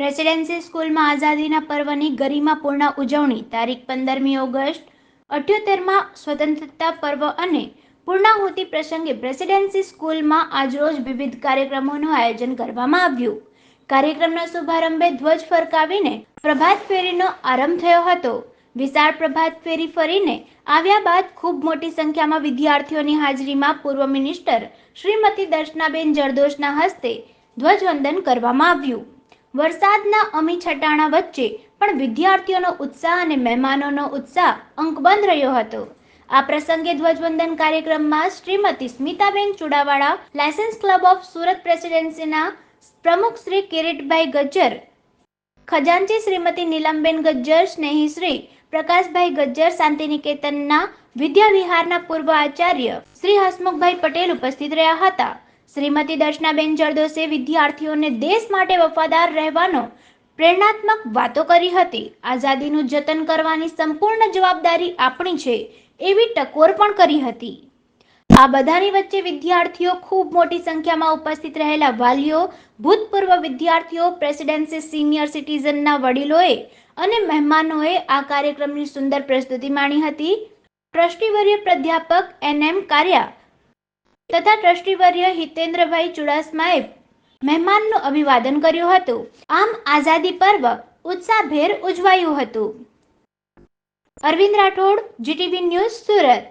Presidency સ્કૂલમાં આઝાદીના પર્વની ગરિમાપૂર્ણ ઉજવણી, તારીખ પંદરમી ઓગસ્ટ, અઠ્યોતેરમાં સ્વતંત્રતા પર્વ અને પૂર્ણાહુતિ પ્રસંગે પ્રેસિડેન્સી સ્કૂલમાં આજરોજ વિવિધ કાર્યક્રમોનું આયોજન કરવામાં આવ્યું. કાર્યક્રમના શુભારંભે ધ્વજ ફરકાવીને પ્રભાત ફેરીનો આરંભ થયો હતો. વિશાળ પ્રભાત ફેરી ફરીને આવ્યા બાદ ખૂબ મોટી સંખ્યામાં વિદ્યાર્થીઓની હાજરીમાં પૂર્વ મિનિસ્ટર શ્રીમતી દર્શનાબેન જરદોશના હસ્તે ધ્વજવંદન કરવામાં આવ્યું. વરસાદના અમી છટાણા વચ્ચે પણ વિદ્યાર્થીઓનો ઉત્સાહ અને મહેમાનોનો ઉત્સાહ અંકબંધ રહ્યો હતો. આ પ્રસંગે ધ્વજવંદન કાર્યક્રમમાં Shrimati Smitaben Chudawala, lions club of Surat પ્રેસિડેન્સીના પ્રમુખ શ્રી કિરીટભાઈ ગજ્જર, ખજાનચી શ્રીમતી નીલમબેન ગજ્જર સ્નેહીશ્રી પ્રકાશભાઈ ગજ્જર, શાંતિનિકેતનના વિદ્યાવિહારના પૂર્વ આચાર્ય શ્રી હસમુખભાઈ પટેલ ઉપસ્થિત રહ્યા હતા. શ્રીમતી દર્શનાબેન જરદોસે વિદ્યાર્થીઓને દેશ માટે વફાદાર રહેવાનો પ્રેરણાત્મક વાતો કરી હતી. આઝાદીનું જતન કરવાની સંપૂર્ણ જવાબદારી આપણી છે એવી ટકોર પણ કરી હતી. આ બધાની વચ્ચે વિદ્યાર્થીઓ ખૂબ મોટી સંખ્યામાં ઉપસ્થિત રહેલા વાલીઓ, ભૂતપૂર્વ વિદ્યાર્થીઓ, પ્રેસિડેન્સી સિનિયર સિટીઝનના વડીલોએ અને મહેમાનોએ આ કાર્યક્રમની સુંદર પ્રસ્તુતિ માણી હતી. ટ્રસ્ટીવર્ય પ્રાધ્યાપક એન એમ કાર્યા તથા ટ્રસ્ટીવર્ય હિતેન્દ્રભાઈ ચુડાસમાએ મહેમાનનું અભિવાદન કર્યું હતું. આમ આઝાદી પર્વ ઉત્સાહભેર ઉજવાયું હતું. Arvind Rathod, GTV news Surat.